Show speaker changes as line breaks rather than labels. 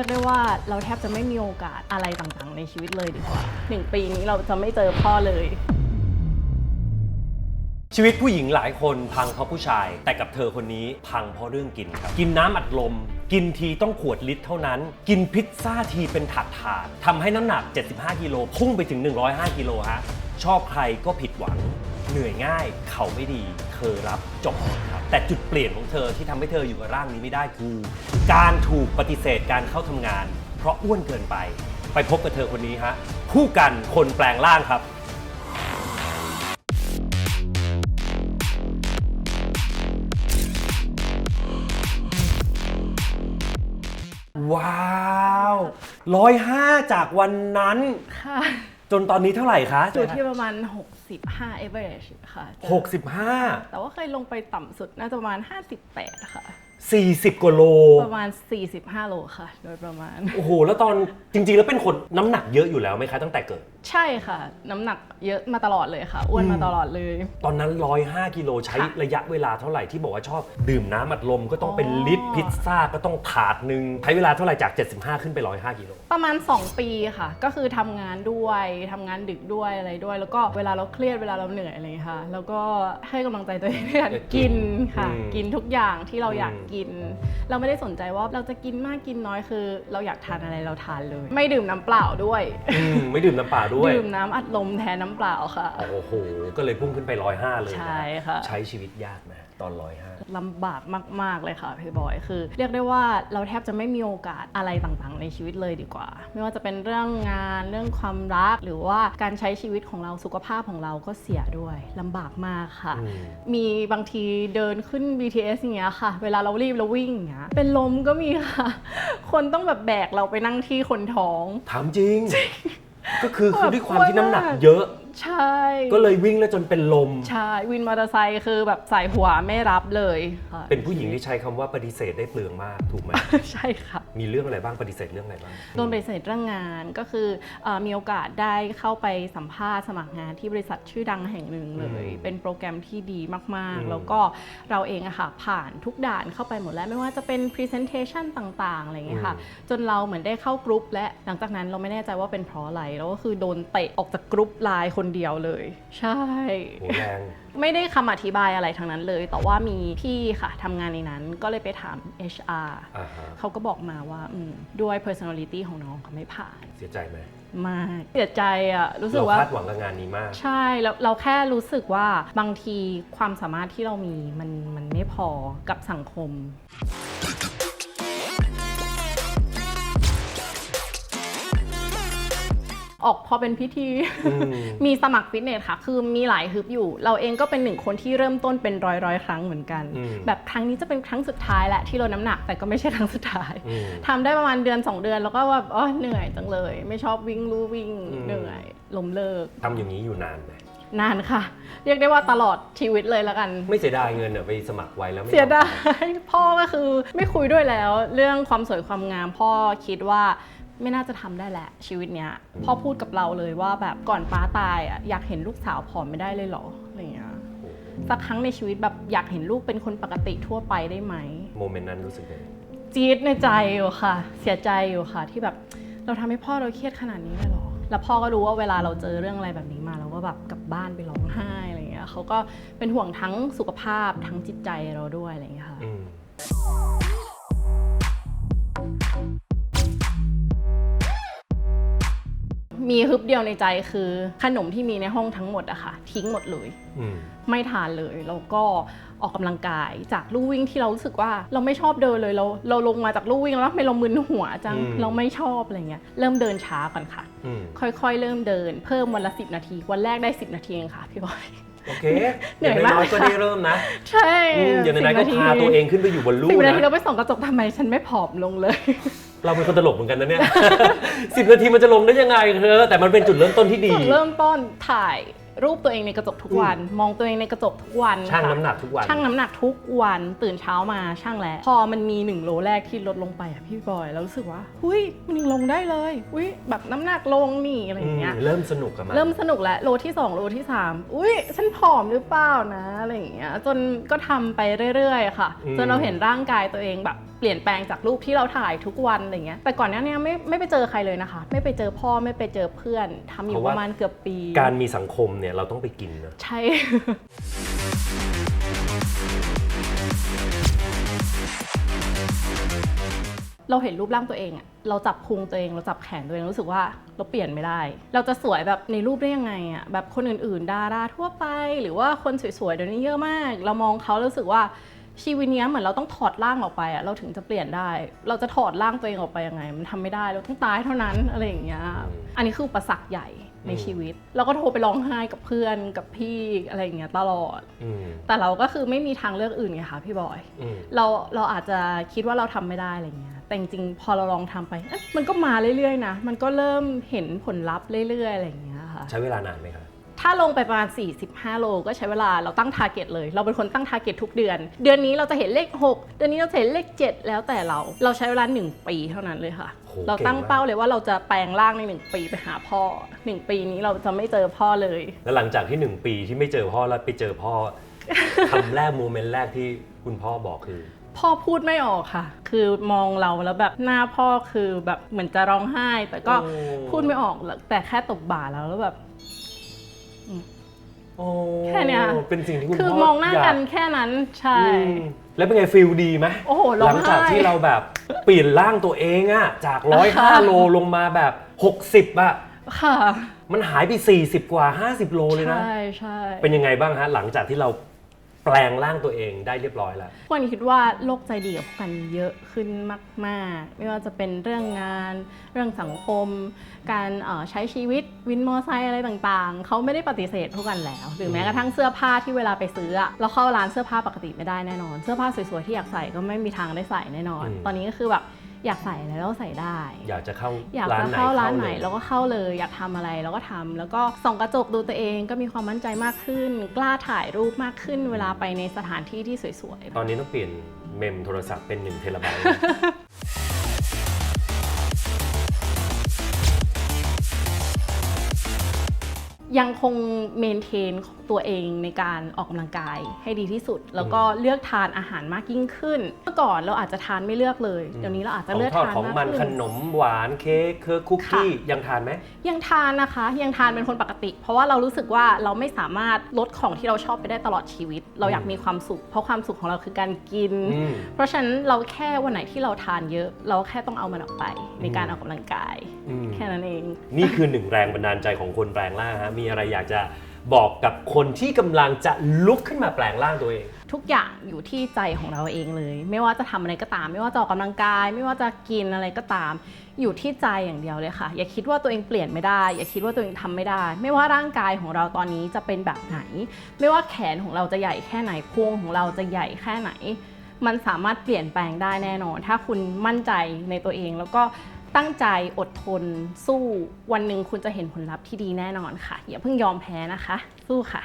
รียกได้ว่าเราแทบจะไม่มีโอกาสอะไรต่างๆ ในชีวิตเลยดีกว่าหนึ่งปีนี้เราจะไม่เจอพ่อเลย
ชีวิตผู้หญิงหลายคนพังเพราะผู้ชาย แต่กับเธอคนนี้พังเพราะเรื่องกินครับ กินน้ำอัดลม กินทีต้องขวดลิตรเท่านั้น กินพิซซ่าทีเป็นถาดถาดๆทำให้น้ำหนัก 75 กิโลพุ่งไปถึง 105 กิโลฮะชอบใครก็ผิดหวัง เหนื่อยง่าย เขาไม่ดีเธอรับจบครับ แต่จุดเปลี่ยนของเธอที่ทำให้เธออยู่กับร่างนี้ไม่ได้คือ การถูกปฏิเสธการเข้าทำงาน เพราะอ้วนเกินไป ไปพบกับเธอคนนี้ฮะผู้กันคนแปลงร่างครับ ว้าวร้อยห้าจากวันนั้น
ค่ะ
จนตอนนี้เท่าไหร่คะ
อยู่ที่ประมาณ 65 average ค่ะ
65
แต่ว่าเคยลงไปต่ำสุดน่าจะประมาณ 58 ค่ะ
40กว่าโล
ประมาณ 45 โลค่ะ โดยประมาณ
โอ้โห แล้วตอนจริง ๆ แล้วเป็นคนน้ำหนักเยอะอยู่แล้วไหมคะตั้งแต่เกิด
ใช่ค่ะ น้ำหนักเยอะมาตลอดเลยค่ะอ้วนมาตลอดเลย
ตอนนั้น 105กิโลใช้
ค่ะ
ระยะเวลาเท่าไหร่ที่บอกว่าชอบดื่มน้ำอัดลมก็ต้องเป็น
อ๋อ
ลิตรพิซซ่าก็ต้องถาดหนึ่งใช้เวลาเท่าไหร่จาก 75 ขึ้นไป 105กิโล
ประมาณ 2 ปีค่ะ ก็คือทำงานด้วยทำงานดึกด้วยอะไรด้วย แล้วก็เวลาเราเครียดเวลาเราเหนื่อยอะไรอย่างเงี้ยค่ะ แล้วก็ให้กำลังใจตัวเองด้วยการ
เออกิ
กิ
น
นค่ะ
อืม
กินทุกอย่างที่เราอยาก
อืม
กิน เราไม่ได้สนใจว่าเราจะกินมากกินน้อยคือ เราอยากทานอะไรเราทานเลย ไม่ดื่มน้ำเปล่าด้วย
อืมไม่ดื่มน้ำเปล่าด้วย
ดื่มน้ำอัดลมแทนน้ำเปล่าค่ะ
โอ้โห ก็เลยพุ่งขึ้นไป105เลยนะ
ใช่ค่ะ
ใช้ชีวิตยากไหมตอน105
ลำบากมาก ๆ เลยค่ะพี่บอยคือ เรียกได้ว่าเราแทบจะไม่มีโอกาสอะไรต่างๆ ในชีวิตเลยดีกว่า ไม่ว่าจะเป็นเรื่องงานเรื่องความรักหรือว่าการใช้ชีวิตของเราสุขภาพของเราก็เสียด้วยลำบากมากค่ะ
อืม
มีบางทีเดินขึ้น BTS อย่างเงี้ยค่ะ เวลาเรารีบเราวิ่งอย่างเงี้ยเป็นลมก็มีค่ะ คนต้องแบบแบกเราไปนั่งที่คนท้อง
ถามจริง ก็คือคือด้วยความที่น้ำหนัก
อ้วนมาก
เยอะ
ใช่
ก็เลยวิ่งแล้วจนเป็นลม
ใช่วินมอเตอร์ไซค์คือแบบใส่หัวไม่รับเลยค่ะ
เป็นผู้หญิงที่ใช้คำว่าปฏิเสธได้เปลืองมากถูกไหม
ใช่ค่ะ
มีเรื่องอะไรบ้างปฏิเสธเรื่องอะไรบ้าง
โดนปฏิเสธเรื่องงานก็คือเออมีโอกาสได้เข้าไปสัมภาษณ์สมัครงานที่บริษัทชื่อดังแห่งหนึ่งเลย
อืม
เป็นโปรแกรมที่ดีมาก
อืม
ๆ แล้วก็เราเองอะค่ะผ่านทุกด่านเข้าไปหมดแล้ว ไม่ว่าจะเป็น Presentation ต่างๆอะไรอย่างเงี้ยค่ะ จนเราเหมือนได้เข้ากรุ๊ปและหลังจากนั้นเราไม่แน่ใจว่าเป็นเพราะอะไรแล้วก็คือโดนเตะออกจากกรุ๊ปไลน์คนเดียวเลย ใช่
โหแรง
ไม่ได้คำอธิบายอะไรทั้งนั้นเลย แต่ว่ามีพี่ค่ะทำงานในนั้นก็เลยไปถาม HR
อ่าฮะ
เขาก็บอกมาว่าอืมด้วย personality ของน้องเขาไม่ผ่าน
เสียใจไหม
มากเสียใจอะรู้สึก
เรา
ว่า
คาดหวังกับงานนี้มาก
ใช่แล้วเราแค่รู้สึกว่าบางทีความสามารถที่เรามีมันมันไม่พอกับสังคม ออกพอเป็นพิธี
อืม
มีสมัครฟิตเนสค่ะ คือมีหลายฮึบอยู่ เราเองก็เป็นหนึ่งคนที่เริ่มต้นเป็นร้อยร้อยๆครั้งเหมือนกัน
อืม
แบบครั้งนี้จะเป็นครั้งสุดท้ายแหละที่ลดน้ำหนักแต่ก็ไม่ใช่ครั้งสุดท้าย
อืม
ทำได้ประมาณเดือน 2 เดือนแล้วก็แบบอ๋อเหนื่อยจังเลย ไม่ชอบวิ่งลู่วิ่ง
อืม
เหนื่อยล้มเลิก
ทำอย่างนี้อยู่นานไหม
นานค่ะ เรียกได้ว่าตลอดชีวิตเลยแล้วกัน
ไม่เสียดายเงินเหรอไปสมัครไว้แล้วไม่
เสียดายพ่อก็คือไม่คุยด้วยแล้ว เรื่องความสวยความงามพ่อคิดว่า ไม่น่าจะทำได้แหละชีวิตเนี้ยพ่อพูดกับเราเลยว่าแบบก่อนป้าตายอะอยากเห็นลูกสาวผอมไม่ได้เลยเหรออะไรอย่างเงี้ย
โอ้โห
สักครั้งในชีวิตแบบอยากเห็นลูกเป็นคนปกติทั่วไปได้ไหม
โมเมนต์นั้นรู้สึกยังไง
จี๊ดในใจอยู่ค่ะ เสียใจอยู่ค่ะ ที่แบบเราทำให้พ่อเราเครียดขนาดนี้เลยเหรอ แล้วพ่อก็รู้ว่าเวลาเราเจอเรื่องอะไรแบบนี้มาเราก็แบบกลับบ้านไปร้องไห้อะไรอย่างเงี้ยเขาก็เป็นห่วงทั้งสุขภาพทั้งจิตใจเราด้วยอะไรอย่างเงี้ยค่ะ
ม
มีฮึบเดียวในใจคือ ขนมที่มีในห้องทั้งหมดอะค่ะ ทิ้งหมดเลย
อืม
ไม่ทานเลย แล้วก็ออกกำลังกายจากลู่วิ่งที่เรารู้สึกว่าเราไม่ชอบเดินเลยเราเราลงมาจากลู่วิ่งแล้วทำไม่เรามึนหัวจัง
อืม
เราไม่ชอบอะไรเงี้ยเริ่มเดินช้าก่อนค่ะ
อืม
ค่อยๆ เริ่มเดิน เพิ่มวันละ10นาที วันแรกได้ 10 นาทีเองค่ะพี่บอย
โอเค
เหนื่อยา
ง
มาก
น้อยๆก็ได้เริ่มนะ
ใช่
อืมอย่างน้อยๆก็พาตัวเองขึ้นไปอยู่บนลู่
สิบนาที
นะ
เราไปส่องกระจกทำไมฉันไม่ผอมลงเลย
เราเป็นคนตลกเหมือนกันนะเนี่ยสิบนาทีมันจะลงได้ยังไงเธอแต่มันเป็นจุดเริ่มต้นที่ดี
จุดเริ่มต้นถ่ายรูปตัวเองในกระจกทุกวัน มองตัวเองในกระจกทุกวัน
ช่าง
ค่ะ
น้ำหนักทุกวัน
ชั่งน้ำหนักทุกวันตื่นเช้ามาช่างแล้ว พอมันมีหนึ่งโลแรกที่ลดลงไปอะพี่บอยแล้วรู้สึกว่าหุยมันยังลงได้เลยหุยแบบน้ำหนักลงนี่อะไรอย่างเงี้ย
อืมเริ่มสนุกกับมัน
เริ่มสนุกแล้วโลที่ 2 โลที่ 3 อุ้ยฉันผอมหรือเปล่านะอะไรอย่างเงี้ยจนก็ทำไปเรื่อยๆ ค่ะ
อืม
จนเราเห็นร่างกายตัวเองแบบ เปลี่ยนแปลงจากรูปที่เราถ่ายทุกวันอะไรเงี้ยแต่ก่อนหน้านี้ไม่ไม่ไปเจอใครเลยนะคะ ไม่ไปเจอพ่อไม่ไปเจอเพื่อนทำอยู่ประมาณเกือบปี
การมีสังคมเนี่ยเราต้องไปกินนะ
ใช่ เราเห็นรูปร่างตัวเองอะเราจับพุงตัวเอง เราจับแขนตัวเองรู้สึกว่าเราเปลี่ยนไม่ได้ เราจะสวยแบบในรูปได้ยังไงอะแบบคนอื่นๆ ดาราทั่วไป หรือว่าคนสวยๆเดี๋ยวนี้เยอะมาก เรามองเขาแล้วรู้สึกว่า ชีวิตเนี้ยเหมือนเราต้องถอดร่างออกไปอะเราถึงจะเปลี่ยนได้ เราจะถอดร่างตัวเองออกไปยังไง มันทำไม่ได้เราต้องตายเท่านั้นอะไรอย่างเงี้ยอันนี้คืออุปสรรคใหญ่ในชีวิต เราก็โทรไปร้องไห้กับเพื่อนกับพี่อะไรอย่างเงี้ยตลอด
อืม
แต่เราก็คือไม่มีทางเลือกอื่นไงคะพี่บอย
อืม
เราเราอาจจะคิดว่าเราทำไม่ได้อะไรเงี้ย แต่จริงๆพอเราลองทำไปเอ๊ะมันก็มาเรื่อยๆนะ มันก็เริ่มเห็นผลลัพธ์เรื่อยๆอะไรอย่างเงี้ยค่ะ
ใช้เวลานานไหมคะ
ถ้าลงไปประมาณ 45 โล ก็ใช้เวลาเราตั้งทาร์เก็ตเลย เราเป็นคนตั้งทาร์เก็ตทุกเดือน เดือนนี้เราจะเห็นเลข 6 เดือนนี้เราจะเห็นเลข 7 แล้วแต่เรา เราใช้เวลา 1 ปีเท่านั้นเลยค่ะ
โห
เราตั้ง
ก่มก
เป้าเลยว่าเราจะแปลงร่างใน 1 ปีไปหาพ่อ 1 ปีนี้เราจะไม่เจอพ่อเลย
แล้วหลังจากที่หนึ่งปีที่ไม่เจอพ่อแล้วไปเจอพ่อคำแรกโมเมนต์แรกที่คุณพ่อบอกคือ
พ่อพูดไม่ออกค่ะ คือมองเราแล้วแบบหน้าพ่อคือแบบเหมือนจะร้องไห้ แต่ก็
โอ้
พูดไม่ออกแต่แค่ตบบ่าแล้วแล้วแบบ
โอ้
แค่เนี้ย
เป็นสิ่งที่คุณ
คือ
พ่อ
มองหน้ากัน
ย
แค่นั้นใช่
อืมแล้วเป็นไงฟิลดีไหม
โอ้โหร้
ห
อ
ลั
ง
ง
ไห้
จากที่เราแบบเปลี่ยนร่างตัวเองอะจากร้อย
ค่ะ
ห้าโลลงมาแบบ60อะ
ค่ะ
มันหายไป 40 กว่า 50 โลเลยนะ
ใช่ใช่
เป็นยังไงบ้างฮะ หลังจากที่เรา แปลงร่างตัวเองได้เรียบร้อยแล้ว
วันนี้คิดว่าโลกใจดีกับพวกกันเยอะขึ้นมากๆ ไม่ว่าจะเป็นเรื่องงาน เรื่องสังคม การเอ่อใช้ชีวิตวินมอเตอร์ไซค์อะไรต่างๆ เขาไม่ได้ปฏิเสธพวกกันแล้ว หรือแม้กระทั่งเสื้อผ้าที่เวลาไปซื้ออะเราเข้าร้านเสื้อผ้าปกติไม่ได้แน่นอน เสื้อผ้าสวยๆที่อยากใส่ก็ไม่มีทางได้ใส่แน่นอน
อืม
ตอนนี้ก็คือแบบ อยากใส่อะไรแล้วใส่ได้
อยากจะเข้า
อยาก
ร้าน
จะ
ไหน
เข้าร้านไหน
ลย
เราก็เข้าเลย อยากทำอะไรเราก็ทำแล้วก็ส่องกระจกดูตัวเองก็มีความมั่นใจมากขึ้น กล้าถ่ายรูปมากขึ้น เวลาไปในสถานที่ที่สวยๆ
ตอนนี้ต้องเปลี่ยนเมมโทรศัพท์เป็น1เทราไบต์
ยังคงเมนเทน ตัวเองในการออกกำลังกายให้ดีที่สุด แล้วก็เลือกทานอาหารมากยิ่งขึ้น เมื่อก่อนเราอาจจะทานไม่เลือกเลย เดี๋ยวนี้เราอาจจะ
ของ
เลือก
ทอด
ทาน
ของ
มาก
มันข
ขึ้น
นมหวานเค้กเคิร์กคุกกี้ยังทานไหม
ยังทานนะคะ ยังทานเป็นคนปกติ เพราะว่าเรารู้สึกว่าเราไม่สามารถลดของที่เราชอบไปได้ตลอดชีวิต เราอยากมีความสุข เพราะความสุขของเราคือการกิน
อืม
เพราะฉะนั้นเราแค่วันไหนที่เราทานเยอะ เราแค่ต้องเอามันออกไปในการออกกำลังกาย
อืม
แค่นั้นเอง
นี่คือหนึ่งแรงบันดาลใจของคนแปลงร่างฮะมีอะไรอยากจะ บอกกับคนที่กำลังจะลุกขึ้นมาแปลงร่างตัวเอง
ทุกอย่างอยู่ที่ใจของเราเองเลย ไม่ว่าจะทำอะไรก็ตาม ไม่ว่าจะออกกำลังกาย ไม่ว่าจะกินอะไรก็ตาม อยู่ที่ใจอย่างเดียวเลยค่ะ อย่าคิดว่าตัวเองเปลี่ยนไม่ได้ อย่าคิดว่าตัวเองทำไม่ได้ ไม่ว่าร่างกายของเราตอนนี้จะเป็นแบบไหน ไม่ว่าแขนของเราจะใหญ่แค่ไหนพุงของเราจะใหญ่แค่ไหน มันสามารถเปลี่ยนแปลงได้แน่นอน ถ้าคุณมั่นใจในตัวเองแล้วก็ ตั้งใจอดทนสู้วันหนึ่งคุณจะเห็นผลลัพธ์ที่ดีแน่นอนค่ะ อย่าเพิ่งยอมแพ้นะคะ สู้ค่ะ